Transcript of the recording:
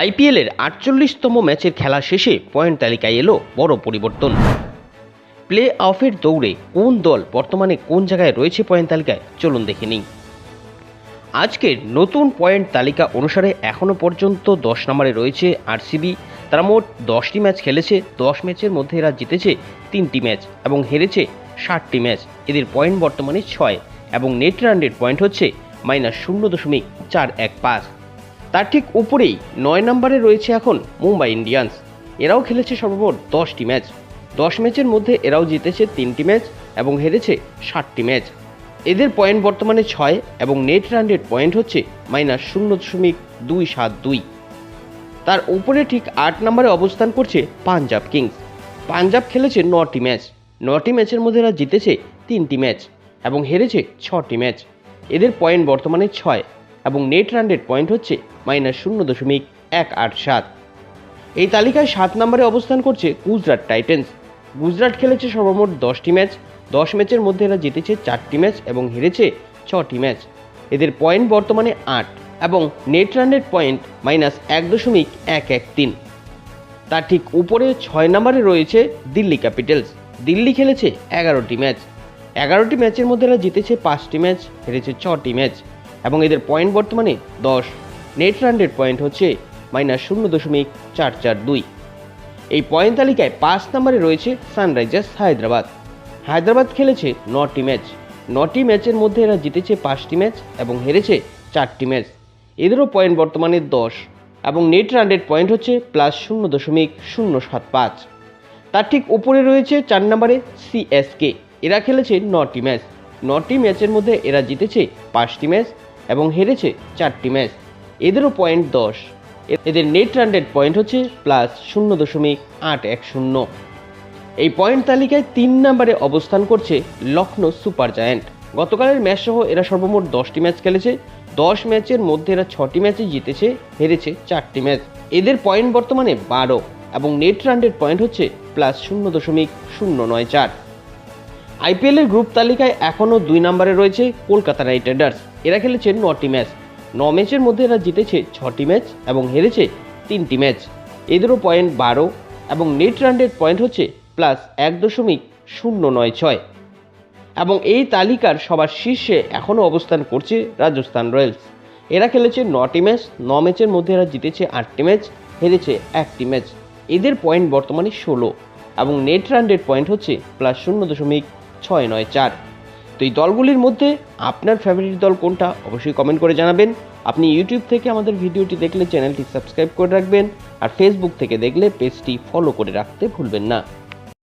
আইপিএলের আটচল্লিশতম ম্যাচের খেলা শেষে পয়েন্ট তালিকায় এলো বড় পরিবর্তন। প্লে অফের দৌড়ে কোন দল বর্তমানে কোন জায়গায় রয়েছে পয়েন্ট তালিকায়, চলুন দেখে নিই। আজকের নতুন পয়েন্ট তালিকা অনুসারে এখনও পর্যন্ত দশ নম্বরে রয়েছে আরসিবি। তারা মোট দশটি ম্যাচ খেলেছে, দশ ম্যাচের মধ্যে এরা জিতেছে তিনটি ম্যাচ এবং হেরেছে ষাটটি ম্যাচ। এদের পয়েন্ট বর্তমানে ছয় এবং নেট রান পয়েন্ট হচ্ছে মাইনাস শূন্য দশমিক চার এক পাঁচ। তার ঠিক উপরেই নয় নম্বরে রয়েছে এখন মুম্বাই ইন্ডিয়ান্স। এরাও খেলেছে সর্বমোট দশটি ম্যাচ। দশ ম্যাচের মধ্যে এরাও জিতেছে তিনটি ম্যাচ এবং হেরেছে ষাটটি ম্যাচ। এদের পয়েন্ট বর্তমানে ছয় এবং নেট রান পয়েন্ট হচ্ছে মাইনাস শূন্য দশমিক দুই সাত দুই। তার উপরে ঠিক আট নম্বরে অবস্থান করছে পাঞ্জাব কিংস। পাঞ্জাব খেলেছে নটি ম্যাচ। নটি ম্যাচের মধ্যে এরা জিতেছে তিনটি ম্যাচ এবং হেরেছে ছটি ম্যাচ। এদের পয়েন্ট বর্তমানে ছয় এবং নেট রান রেট পয়েন্ট হচ্ছে মাইনাস শূন্য দশমিক এক আট সাত। এই তালিকায় সাত নম্বরে অবস্থান করছে গুজরাট টাইটেন্স। গুজরাট খেলেছে সর্বমোট দশটি ম্যাচ। দশ ম্যাচের মধ্যে এরা জিতেছে চারটি ম্যাচ এবং হেরেছে ছটি ম্যাচ। এদের পয়েন্ট বর্তমানে আট এবং নেট রানের পয়েন্ট মাইনাস এক দশমিক এক এক তিন। তার ঠিক উপরে ছয় নম্বরে রয়েছে দিল্লি ক্যাপিটালস। দিল্লি খেলেছে এগারোটি ম্যাচ। এগারোটি ম্যাচের মধ্যে এরা জিতেছে পাঁচটি ম্যাচ, হেরেছে ছটি ম্যাচ। এবং এদের পয়েন্ট বর্তমানে দশ। নেট রান পয়েন্ট হচ্ছে মাইনাস শূন্য দশমিক চার চার দুই। এই পয়েন্ট তালিকায় পাঁচ নম্বরে রয়েছে সানরাইজার্স হায়দ্রাবাদ। হায়দ্রাবাদ খেলেছে নটি ম্যাচ নটি ম্যাচের মধ্যে এরা জিতেছে পাঁচটি ম্যাচ এবং হেরেছে চারটি ম্যাচ এদেরও পয়েন্ট বর্তমানে দশ এবং নেট রান পয়েন্ট হচ্ছে প্লাস শূন্য দশমিক শূন্য সাত পাঁচ। তার ঠিক উপরে রয়েছে চার নম্বরে সিএসকে এরা খেলেছে নটি ম্যাচ নটি ম্যাচের মধ্যে এরা জিতেছে পাঁচটি ম্যাচ এবং হেরেছে চারটি ম্যাচ। এদেরও পয়েন্ট দশ। এদের নেট রান রেট পয়েন্ট হচ্ছে প্লাস শূন্য দশমিক আট এক শূন্য। এই পয়েন্ট তালিকায় তিন নম্বরে অবস্থান করছে লখনৌ সুপার জায়ান্ট। গতকালের ম্যাচ সহ এরা সর্বমোট দশটি ম্যাচ খেলেছে। দশ ম্যাচের মধ্যে এরা ছটি ম্যাচে জিতেছে, হেরেছে চারটি ম্যাচ। এদের পয়েন্ট বর্তমানে বারো এবং নেট রান রেট পয়েন্ট হচ্ছে প্লাস শূন্য দশমিক শূন্য নয় চার। আইপিএলের গ্রুপ তালিকায় এখনও দুই নম্বরে রয়েছে কলকাতা নাইট রাইডার্স। এরা খেলেছে নটি ম্যাচ। ন ম্যাচের মধ্যে এরা জিতেছে ছটি ম্যাচ এবং হেরেছে তিনটি ম্যাচ। এদেরও পয়েন্ট বারো এবং নেট রান পয়েন্ট হচ্ছে প্লাস এক দশমিক শূন্য নয় ছয়। এবং এই তালিকার সবার শীর্ষে এখনও অবস্থান করছে রাজস্থান রয়্যালস। এরা খেলেছে নটি ম্যাচ, ন ম্যাচের মধ্যে এরা জিতেছে আটটি ম্যাচ, হেরেছে একটি ম্যাচ। এদের পয়েন্ট বর্তমানে ষোলো এবং নেট রান পয়েন্ট হচ্ছে প্লাস শূন্য দশমিক ছয় নয় চার। তো এই দলগুলির মধ্যে আপনার ফেভারিট দল কোনটা অবশ্যই কমেন্ট করে জানাবেন। আপনি ইউটিউব থেকে আমাদের ভিডিওটি দেখলে চ্যানেলটি সাবস্ক্রাইব করে রাখবেন আর ফেসবুক থেকে দেখলে পেজটি ফলো করে রাখতে ভুলবেন না।